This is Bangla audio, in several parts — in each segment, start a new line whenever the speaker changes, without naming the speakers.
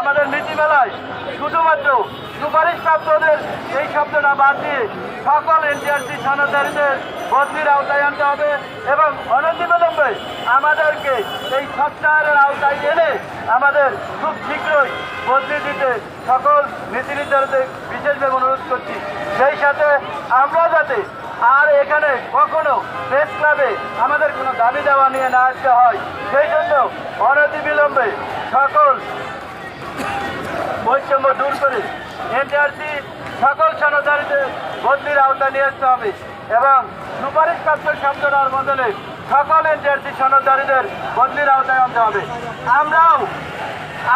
আমাদের নীতিমেলায় শুধুমাত্র সুপারিশ প্রাপ্তদের এই শব্দটা বাদ দিয়ে সকল এনটিআরসি সনদারীদের বদলির আওতায় আনতে হবে এবং অনতিবিলম্বে আমাদেরকে এই সপ্তাহের আওতায় এনে আমাদের খুব শীঘ্রই বদলি দিতে সকল নীতি নির্ধারকদের বিশেষভাবে অনুরোধ করছি। সেই সাথে আমরা যাতে আর এখানে কখনো প্রেস ক্লাবে আমাদের কোনো দাবি দেওয়া নিয়ে না আসতে হয়, সেই জন্য অনতিবিলম্বে সকল বৈষম্য দূর করে এনটিআরসি সকল সনদারিতে বদলির আওতা নিয়ে আসতে হবে এবং সুপারিশপ্রাপ্ত শব্দটার বদলে সকল এনটিআরসি সনদারীদের বদলির আওতায় আনতে হবে। আমরাও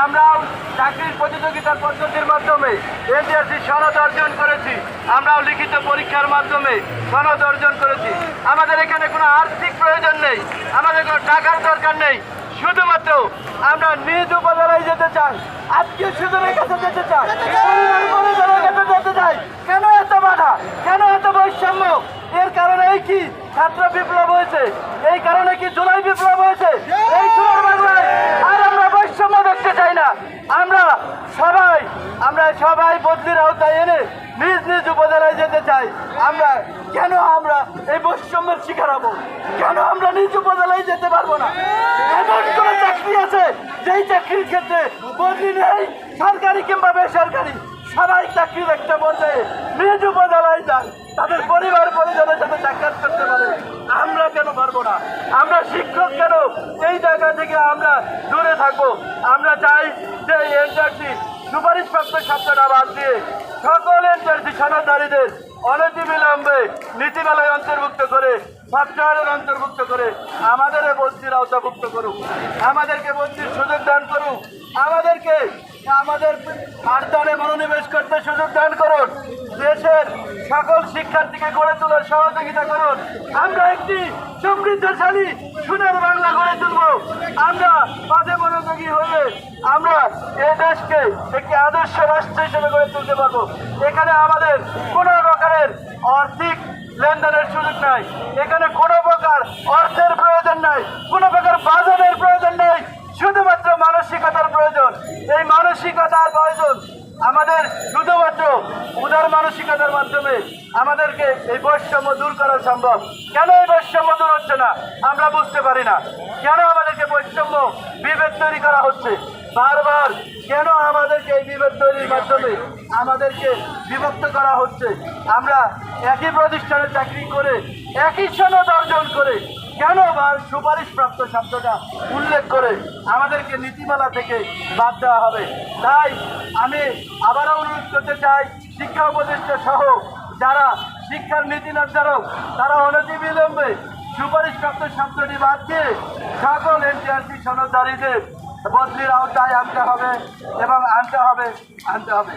আমরাও চাকরির প্রতিযোগিতার পদ্ধতির মাধ্যমে এনটিআরসি সনদ অর্জন করেছি। আমরাও লিখিত পরীক্ষার মাধ্যমে সনদ অর্জন করেছি। আমাদের এখানে কোনো আর্থিক প্রয়োজন নেই, আমাদের কোনো টাকার দরকার নেই। শুধুমাত্র আমরা নিজ উপজেলায় যেতে চাই আজকে সুজনের কাছে যেতে চাই পরিবার কাছে যেতে চাই। কেন এত বাধা? কেন এত বৈষম্য? এর কারণে এই কি? ছাত্র বিপ্লব হয়েছে। এই কারণে কি জুলাই বিপ্লব হয়েছে? এই সোনার বাংলায় আর আমরা বৈষম্য দেখতে চাই না। আমরা সবাই আমরা সবাই বদলির আওতায় এনে নিজ নিজ উপজেলায় যেতে চাই, আমরা কেন আমরা এই বৈষম্যের শিকার হব? কেন আমরা নিজ উপজেলায় যেতে পারব না? এমন কোন চাকরি আছে, যেই চাকরির ক্ষেত্রে বদলি নেই, সরকারি কিংবা বেসরকারি, সবাই চাকরির একটা পর্যায়ে নিজ উপজেলায় যান, তাদের পরিবার পরিজনের সাথে সাক্ষাৎ করতে পারে। আমরা কেন পারব না? আমরা শিক্ষক কেন? এই জায়গা থেকে আমরা দূরে থাকব। আমরা চাই যে এনআরসি সুপারিশপ্রাপ্ত শব্দটা বাদ দিয়ে সকল এনআরসি সনদারীদের অনতিবিলম্বে নীতিমালায় অন্তর্ভুক্ত করে সফটওয়্যারের অন্তর্ভুক্ত করে আমাদের বস্তির আওতাভুক্ত করুক। আমাদেরকে বস্তির সুযোগ দান করুক। আমাদেরকে আমাদের পাঠদানে মনোনিবেশ করতে সুযোগ দান করুন। দেশের সকল শিক্ষার্থীকে গড়ে তোলার সহযোগিতা করুন। আমরা একটি সমৃদ্ধশালী সোনার বাংলা গড়ে তুলব। আমরা পাশে মনোযোগী হলে আমরা এই দেশকে একটি আদর্শ রাষ্ট্র হিসেবে গড়ে তুলতে পারব। এখানে আমাদের কোনো প্রকারের আর্থিক লেনদেনের সুযোগ নাই। এখানে কোনো প্রকার অর্থের প্রয়োজন নাই, কোনো প্রকার বাজারের প্রয়োজন নেই, শুধুমাত্র মানসিকতার প্রয়োজন। এই মানসিকতার প্রয়োজন আমাদের শুধুমাত্র উদার মানসিকতার মাধ্যমে আমাদেরকে এই বৈষম্য দূর করা সম্ভব। কেন এই বৈষম্য দূর হচ্ছে না? আমরা বুঝতে পারি না। কেন আমাদেরকে বৈষম্য বিভেদ তৈরি করা হচ্ছে। বারবার কেন আমাদেরকে এই বিভেদ তৈরির মাধ্যমে আমাদেরকে বিভক্ত করা হচ্ছে? আমরা একই প্রতিষ্ঠানে চাকরি করে, একই সনদ অর্জন করে কেন বা সুপারিশপ্রাপ্ত শব্দটা উল্লেখ করে আমাদেরকে নীতিমালা থেকে বাদ দেওয়া হবে? তাই আমি আবারও অনুরোধ করতে চাই, শিক্ষা উপদেষ্টা সহ যারা শিক্ষার নীতি নির্ধারক, তারা অনতিবিলম্বে সুপারিশপ্রাপ্ত শব্দটি বাদ দিয়ে সকল এনটিআরসি সনদদারীদের বদলির আওতায় আনতে হবে এবং আনতে হবে আনতে হবে।